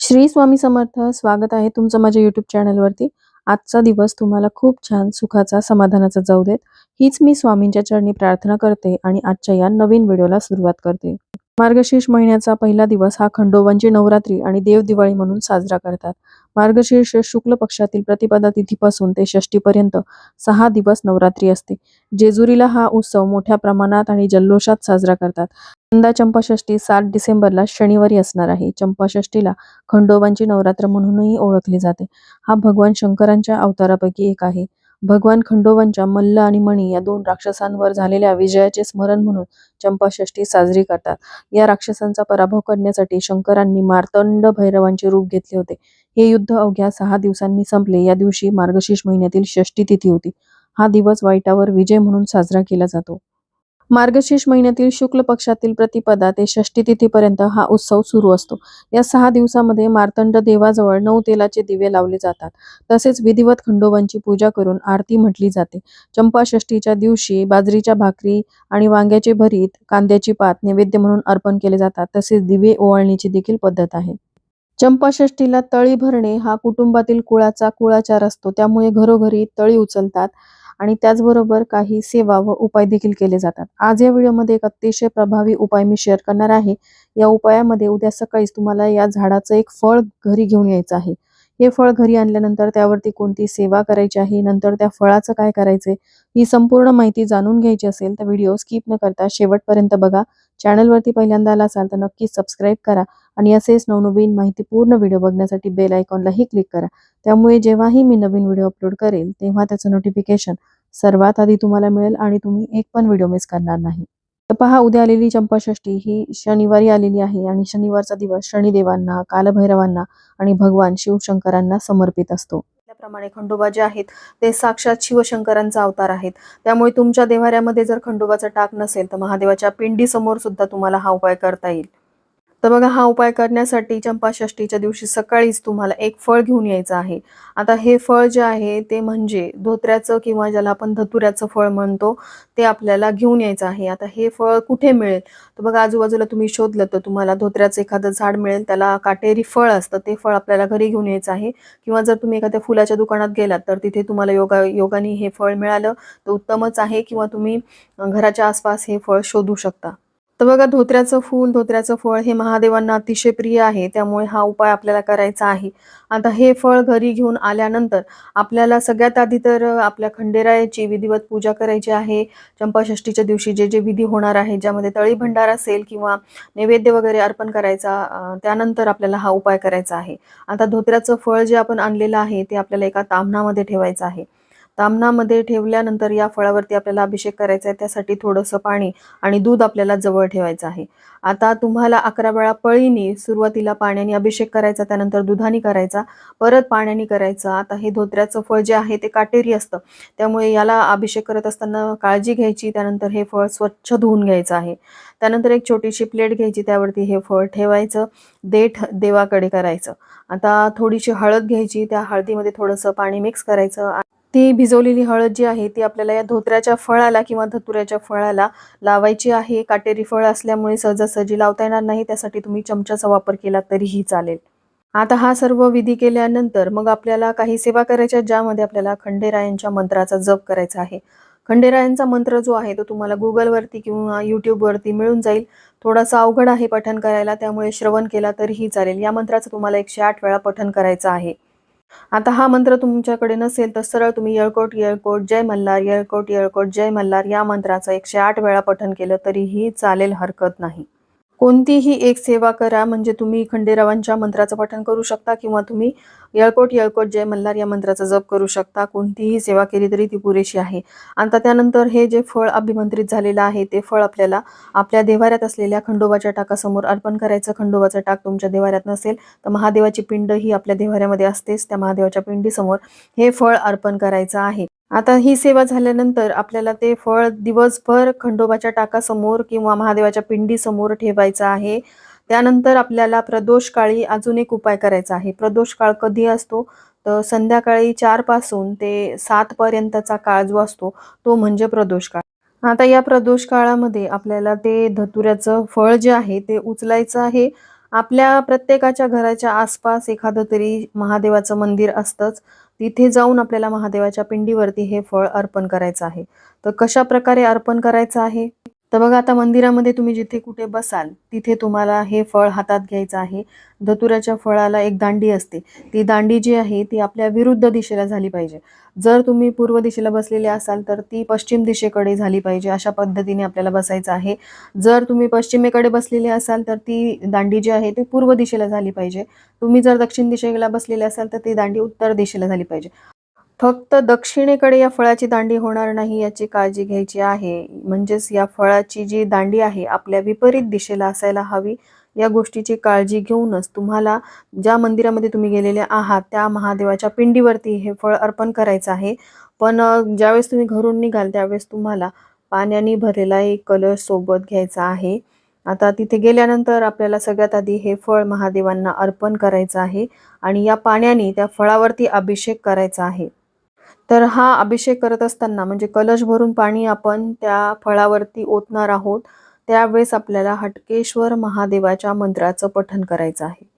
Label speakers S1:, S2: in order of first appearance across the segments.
S1: श्री स्वामी समर्थ स्वागत आहे तुमचं माझ्या युट्यूब चॅनलवरती आजचा दिवस तुम्हाला खूप छान सुखाचा समाधानाचा जाऊ देत. हीच मी स्वामींच्या चरणी प्रार्थना करते आणि आजच्या या नवीन व्हिडिओला सुरुवात करते. मार्गशीर्ष महिन्याचा पहिला दिवस हा खंडोबांची नवरात्री आणि देव दिवाळी म्हणून साजरा करतात. मार्गशीर्ष शुक्ल पक्षातील प्रतिपदा तिथीपासून ते षष्टीपर्यंत सहा दिवस नवरात्री असते. जेजुरीला हा उत्सव मोठ्या प्रमाणात आणि जल्लोषात साजरा करतात. यंदा चंपाषष्ठी सात डिसेंबरला शनिवारी असणार आहे. चंपाषष्ठीला खंडोबांची नवरात्र म्हणूनही ओळखली जाते. हा भगवान शंकरांच्या अवतारापैकी एक आहे. भगवान खंडोबांच्या मल्ल आणि मणी या दोन राक्षसांवर झालेल्या विजयाचे स्मरण म्हणून चंपाषष्ठी साजरी करतात. या राक्षसांचा पराभव करण्यासाठी शंकरांनी मार्तंड भैरवांचे रूप घेतले होते. हे युद्ध अवघ्या सहा दिवसांनी संपले. या दिवशी मार्गशीर्ष महिन्यातील षष्टी तिथी होती. हा दिवस वाईटावर विजय म्हणून साजरा केला जातो. मार्गशीर्ष महिन्यातील शुक्ल पक्षातील प्रतिपदा ते षष्टी तिथीपर्यंत हा उत्सव सुरू असतो. या सहा दिवसामध्ये मार्तंड देवाजवळ नऊ तेलाचे दिवे लावले जातात. तसेच विधिवत खंडोबांची पूजा करून आरती म्हटली जाते. चंपाषष्ठीच्या दिवशी बाजरीच्या भाकरी आणि वांग्याचे भरीत कांद्याची पात नैवेद्य म्हणून अर्पण केले जातात. तसेच दिवे ओवाळणीची देखील पद्धत आहे. चंपाषष्ठीला तळी भरणे हा कुटुंबातील कुळाचा कुळाचार असतो. त्यामुळे घरोघरी तळी उचलतात. आणि त्याचबरोबर काही सेवा व उपाय देखील केले जातात. आज या व्हिडिओमध्ये एक अतिशय प्रभावी उपाय मी शेअर करणार आहे. या उपायामध्ये उद्या सकाळीच तुम्हाला या झाडाचं एक फळ घरी घेऊन यायचं आहे. हे फळ घरी आणल्यानंतर त्यावरती कोणती सेवा करायची आहे? नंतर त्या फळाचं काय करायचे ही संपूर्ण माहिती जाणून घ्यायची असेल तर व्हिडिओ स्किप न करता शेवटपर्यंत बघा. चॅनलवरती पहिल्यांदा आला असाल तर नक्कीच सबस्क्राईब करा आणि असेच नवनवीन माहितीपूर्ण व्हिडिओ बघण्यासाठी बेल आयकॉनलाही क्लिक करा. त्यामुळे जेव्हाही मी नवीन व्हिडिओ अपलोड करेल तेव्हा त्याचं नोटिफिकेशन सर्वात आधी तुम्हाला मिळेल आणि तुम्ही एक पण व्हिडिओ मिस करणार नाही. तर पहा उद्या आलेली चंपाषष्ठी ही शनिवारी आलेली आहे आणि शनिवारचा दिवस शनिदेवांना कालभैरवांना आणि भगवान शिवशंकरांना समर्पित असतो. त्याप्रमाणे खंडोबा जे आहेत ते साक्षात शिवशंकरांचा अवतार आहेत. त्यामुळे तुमच्या देवाऱ्यामध्ये जर खंडोबाचा टाक नसेल तर महादेवाच्या पिंडी समोर सुद्धा तुम्हाला हा उपाय करता येईल. तर बघा हा उपाय करण्यासाठी चंपाषष्ठीच्या दिवशी सकाळीच तुम्हाला एक फळ घेऊन यायचं आहे. आता हे फळ जे आहे ते म्हणजे धोत्र्याचं किंवा ज्याला आपण धतुऱ्याचं फळ म्हणतो ते आपल्याला घेऊन यायचं आहे. आता हे फळ कुठे मिळेल? तर बघा आजूबाजूला तुम्ही शोधलं तर तुम्हाला धोत्र्याचं एखादं झाड मिळेल त्याला काटेरी फळ असतं ते फळ आपल्याला घरी घेऊन यायचं आहे. किंवा जर तुम्ही एखाद्या फुलाच्या दुकानात गेलात तर तिथे तुम्हाला योगा योगाने हे फळ मिळालं तर उत्तमच आहे. किंवा तुम्ही घराच्या आसपास हे फळ शोधू शकता. तर बघा धोत्र्याचं फूल धोत्र्याचं फळ हे महादेवांना अतिशय प्रिय आहे. त्यामुळे हा उपाय आपल्याला करायचा आहे. आता हे फळ घरी घेऊन आल्यानंतर आपल्याला सगळ्यात आधी तर आपल्या खंडेरायाची विधिवत पूजा करायची आहे. चंपाषष्ठीच्या दिवशी जे जे विधी होणार आहे ज्यामध्ये तळी भंडार असेल किंवा नैवेद्य वगैरे अर्पण करायचा त्यानंतर आपल्याला हा उपाय करायचा आहे. आता धोत्र्याचं फळ जे आपण आणलेलं आहे ते आपल्याला एका तामणामध्ये ठेवायचं आहे. तामणामध्ये ठेवल्यानंतर या फळावरती आपल्याला अभिषेक करायचा आहे. त्यासाठी थोडंसं पाणी आणि दूध आपल्याला जवळ ठेवायचं आहे. आता तुम्हाला अकरा वेळा पळीने सुरुवातीला पाण्याने अभिषेक करायचा त्यानंतर दुधाने करायचा परत पाण्याने करायचा. आता हे धोत्र्याचं फळ जे आहे ते काटेरी असतं. त्यामुळे याला अभिषेक करत असताना काळजी घ्यायची त्यानंतर हे फळ स्वच्छ धुवून घ्यायचं आहे. त्यानंतर एक छोटीशी प्लेट घ्यायची त्यावरती हे फळ ठेवायचं. देठ देवाकडे करायचं. आता थोडीशी हळद घ्यायची त्या हळदीमध्ये थोडंसं पाणी मिक्स करायचं. ती भिजवलेली हळद जी आहे ती आपल्याला या धोत्र्याच्या फळाला किंवा धतुऱ्याच्या फळाला लावायची आहे. काटेरी फळ असल्यामुळे सहजासहजी लावता येणार नाही त्यासाठी तुम्ही चमच्याचा वापर केला तरीही चालेल. आता हा सर्व विधी केल्यानंतर मग आपल्याला काही सेवा करायच्या ज्यामध्ये आपल्याला खंडेरायांच्या मंत्राचा जप करायचा आहे. खंडेरायांचा मंत्र जो आहे तो तुम्हाला गुगलवरती किंवा यूट्यूबवरती मिळून जाईल. थोडासा अवघड आहे पठण करायला त्यामुळे श्रवण केला तरीही चालेल. या मंत्राचं तुम्हाला एकशे आठ वेळा पठण करायचं आहे. आता हा मंत्र तुमच्याकडे नसेल तर सरळ तुम्ही येळकोट येळकोट जय मल्हार येळकोट येळकोट जय मल्हार या मंत्राचं एकशे आठ वेळा पठण केलं तरीही चालेल हरकत नाही. कोणतीही एक सेवा करा म्हणजे तुम्ही खंडेरावांच्या मंत्राचं पठण करू शकता किंवा तुम्ही येळकोट येळकोट जय मल्हार या मंत्राचा जप करू शकता कोणतीही सेवा केली तरी ती पुरेशी आहे. आता त्यानंतर हे जे फळ अभिमंत्रित झालेलं आहे ते फळ आपल्याला आपल्या देवाऱ्यात असलेल्या खंडोबाच्या टाकासमोर अर्पण करायचं. खंडोबाचा टाक तुमच्या देवाऱ्यात नसेल तर महादेवाची पिंड ही आपल्या देवाऱ्यामध्ये असतेच. त्या महादेवाच्या पिंडीसमोर हे फळ अर्पण करायचं आहे. आता ही सेवा झाल्यानंतर आपल्याला ते फळ दिवसभर खंडोबाच्या टाकासमोर किंवा महादेवाच्या पिंडीसमोर ठेवायचं आहे. त्यानंतर आपल्याला प्रदोष काळी अजून एक उपाय करायचा आहे. प्रदोष काळ कधी असतो? तर संध्याकाळी चारपासून ते सातपर्यंतचा काळ जो असतो तो म्हणजे प्रदोष काळ. आता या प्रदोष काळामध्ये आपल्याला ते धतुऱ्याचं फळ जे आहे ते उचलायचं आहे. आपल्या प्रत्येकाच्या घराच्या आसपास एखादं तरी महादेवाचं मंदिर असतंच. तिथे जाऊन आपल्याला महादेवाच्या पिंडीवरती हे फळ अर्पण करायचं आहे. तर कशा प्रकारे अर्पण करायचं आहे? तर बघा आता मंदिरामध्ये तुम्ही जिथे कुठे बसाल तिथे तुम्हाला हे फळ हातात घ्यायचं आहे. धतुराच्या फळाला एक दांडी असते. ती दांडी जी आहे ती आपल्या विरुद्ध दिशेला झाली पाहिजे. जर तुम्ही पूर्व दिशेला बसलेले असाल तर ती पश्चिम दिशेकडे झाली पाहिजे अशा पद्धतीने आपल्याला बसायचं आहे. जर तुम्ही पश्चिमेकडे बसलेले असाल तर ती दांडी जी आहे ती पूर्व दिशेला झाली पाहिजे. तुम्ही जर दक्षिण दिशेला बसलेले असाल तर ती दांडी उत्तर दिशेला झाली पाहिजे. फक्त दक्षिणेकडे या फळाची दांडी होणार नाही याची काळजी घ्यायची आहे. म्हणजेच या फळाची जी दांडी आहे आपल्या विपरीत दिशेला असायला हवी. या गोष्टीची काळजी घेऊनच तुम्हाला ज्या मंदिरामध्ये तुम्ही गेलेले आहात त्या महादेवाच्या पिंडीवरती हे फळ अर्पण करायचं आहे. पण ज्यावेळेस तुम्ही घरून निघाल त्यावेळेस तुम्हाला पाण्याने भरलेला एक कलश सोबत घ्यायचा आहे. आता तिथे गेल्यानंतर आपल्याला सगळ्यात आधी हे फळ महादेवांना अर्पण करायचं आहे आणि या पाण्याने त्या फळावरती अभिषेक करायचा आहे. तर हा अभिषेक करत असताना म्हणजे कलश भरून पाणी आपण त्या फळावरती ओतणार आहोत त्यावेळेस आपल्याला हटकेश्वर महादेवाच्या मंत्राचं पठण करायचं आहे.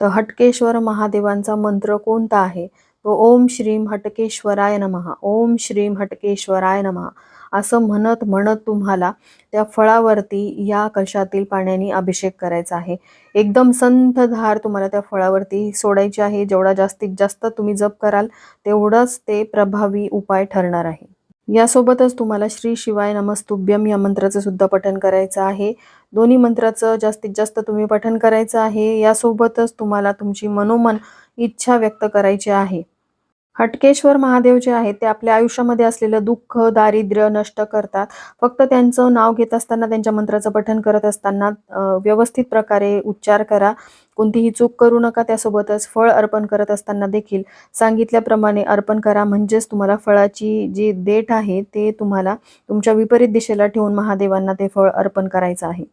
S1: तर हटकेश्वर महादेवांचा मंत्र कोणता आहे? तो ओम श्रीम हटकेश्वराय नमः ओम श्रीम हटकेश्वराय नमः. असं म्हणत म्हणत तुम्हाला त्या फळावरती या कलशातील पाण्याने अभिषेक करायचा आहे. एकदम संथधार तुम्हाला त्या फळावरती सोडायची आहे. जेवढा जास्तीत जास्त तुम्ही जप कराल तेवढंच ते प्रभावी उपाय ठरणार आहे. यासोबतच तुम्हाला श्री शिवाय नमस्तुभ्यम या मंत्राचं सुद्धा पठन करायचं आहे. दोन्ही मंत्राचं जास्तीत जास्त तुम्ही पठन करायचं आहे. यासोबतच तुम्हाला तुमची मनोमन इच्छा व्यक्त करायची आहे. हटकेश्वर महादेव जे आहेत ते आपल्या आयुष्यामध्ये असलेलं दुःख दारिद्र्य नष्ट करतात. फक्त त्यांचं नाव घेत असताना त्यांच्या मंत्राचं पठण करत असताना व्यवस्थित प्रकारे उच्चार करा. कोणतीही चूक करू नका त्यासोबतच फळ अर्पण करत असताना देखील सांगितल्याप्रमाणे अर्पण करा. म्हणजेच तुम्हाला फळाची जी देठ आहे ते तुम्हाला तुमच्या विपरीत दिशेला ठेवून महादेवांना ते फळ अर्पण करायचं आहे.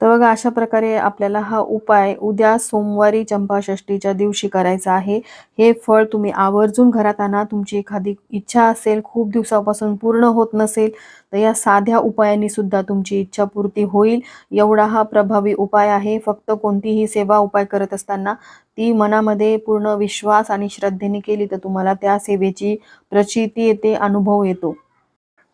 S1: तर बघा अशा प्रकारे आपल्याला हा उपाय उद्या सोमवारी चंपाषष्टीच्या दिवशी करायचा आहे. हे फळ तुम्ही आवर्जून घरात आणा. तुमची एखादी इच्छा असेल खूप दिवसापासून पूर्ण होत नसेल तर या साध्या उपायांनी सुद्धा तुमची इच्छा पूर्ती होईल. एवढा हा प्रभावी उपाय आहे. फक्त कोणतीही सेवा उपाय करत असताना ती मनामध्ये पूर्ण विश्वास आणि श्रद्धेने केली तर तुम्हाला त्या सेवेची प्रचिती येते अनुभव येतो.